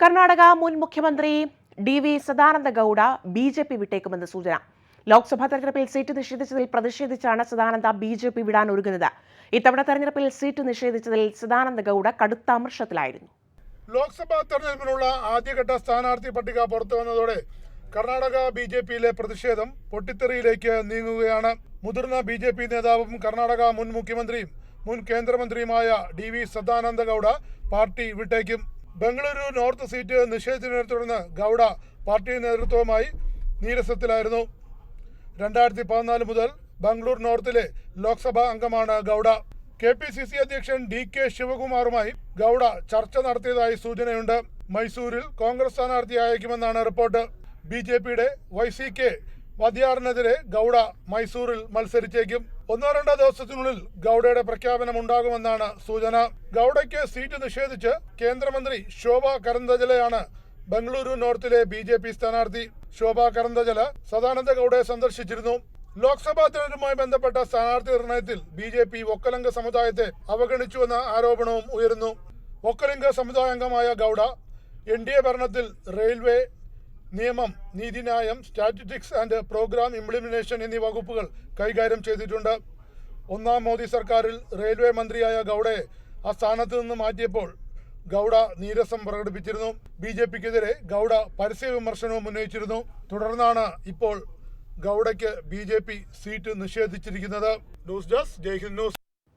കർണാടക മുൻ മുഖ്യമന്ത്രി D V Sadananda Gowda B J P വിട്ടേക്കുമെന്ന് സൂചന. ലോക്സഭാ തെരഞ്ഞെടുപ്പിൽ സീറ്റ് നിഷേധിച്ചതിൽ പ്രതിഷേധിച്ചാണ് സദാനന്ദ ബി ജെ പി വിടാൻ ഒരുങ്ങുന്നത്. ഇത്തവണ തെരഞ്ഞെടുപ്പിൽ സീറ്റ് നിഷേധിച്ചതിൽ സദാനന്ദ ഗൌഡ കടുത്ത അമർഷത്തിലായിരുന്നു. ലോക്സഭാ തെരഞ്ഞെടുപ്പിനുള്ള ആദ്യഘട്ട സ്ഥാനാർത്ഥി പട്ടിക പുറത്തു വന്നതോടെ കർണാടക ബി ജെ പിയിലെ പ്രതിഷേധം പൊട്ടിത്തെറിയിലേക്ക് നീങ്ങുകയാണ്. മുതിർന്ന ബി ജെ പി നേതാവും കർണാടക മുൻ മുഖ്യമന്ത്രിയും മുൻ കേന്ദ്രമന്ത്രിയുമായ D V Sadananda Gowda party വിട്ടേക്കും. Bengaluru north seat നിഷേധിച്ചതിനെ തുടർന്ന് ഗൌഡ പാർട്ടി നേതൃത്വവുമായി നീരസത്തിലായിരുന്നു. രണ്ടായിരത്തി പതിനാല് മുതൽ ബംഗളൂർ നോർത്തിലെ ലോക്സഭാ അംഗമാണ് Gowda. K P C C അധ്യക്ഷൻ ഡി കെ ശിവകുമാറുമായി ഗൗഡ ചർച്ച നടത്തിയതായി സൂചനയുണ്ട്. മൈസൂരിൽ കോൺഗ്രസ് സ്ഥാനാർത്ഥി അയക്കുമെന്നാണ് റിപ്പോർട്ട്. ബി ജെ പിയുടെ വൈ സി കെ വദിയാറിനെതിരെ ഗൗഡ മൈസൂരിൽ മത്സരിച്ചേക്കും. ഒന്നോ രണ്ടോ ദിവസത്തിനുള്ളിൽ ഗൗഡയുടെ പ്രഖ്യാപനം ഉണ്ടാകുമെന്നാണ് സൂചന. ഗൗഡയ്ക്ക് സീറ്റ് നിഷേധിച്ച് കേന്ദ്രമന്ത്രി ശോഭ കരന്തജലയാണ് ബംഗളൂരു നോർത്തിലെ ബി ജെ പി സ്ഥാനാർത്ഥി. ശോഭ കരന്തജല സദാനന്ദ ഗൌഡയെ സന്ദർശിച്ചിരുന്നു. ലോക്സഭാ തെരഞ്ഞെടുപ്പുമായി ബന്ധപ്പെട്ട സ്ഥാനാർത്ഥി നിർണയത്തിൽ ബി ജെ പി ഒക്കലംഗ സമുദായത്തെ അവഗണിച്ചുവെന്ന ആരോപണവും ഉയരുന്നു. ഒക്കലിംഗ സമുദായാംഗമായ ഗൌഡ എൻ ഡി എ ഭരണത്തിൽ റെയിൽവേ നിയമം നീതിന്യായം സ്റ്റാറ്റിസ്റ്റിക്സ് ആൻഡ് പ്രോഗ്രാം ഇംപ്ലിമെന്റേഷൻ എന്നീ വകുപ്പുകൾ കൈകാര്യം ചെയ്തിട്ടുണ്ട്. ഒന്നാം മോദി സർക്കാരിൽ റെയിൽവേ മന്ത്രിയായ ഗൗഡയെ ആ സ്ഥാനത്ത് നിന്ന് മാറ്റിയപ്പോൾ ഗൌഡ നീരസം പ്രകടിപ്പിച്ചിരുന്നു. ബി ജെ പിക്കെതിരെ ഗൌഡ പരസ്യ വിമർശനവും ഉന്നയിച്ചിരുന്നു. തുടർന്നാണ് ഇപ്പോൾ ഗൗഡയ്ക്ക് B J P seat നിഷേധിച്ചിരിക്കുന്നത്. News desk Jaihind news.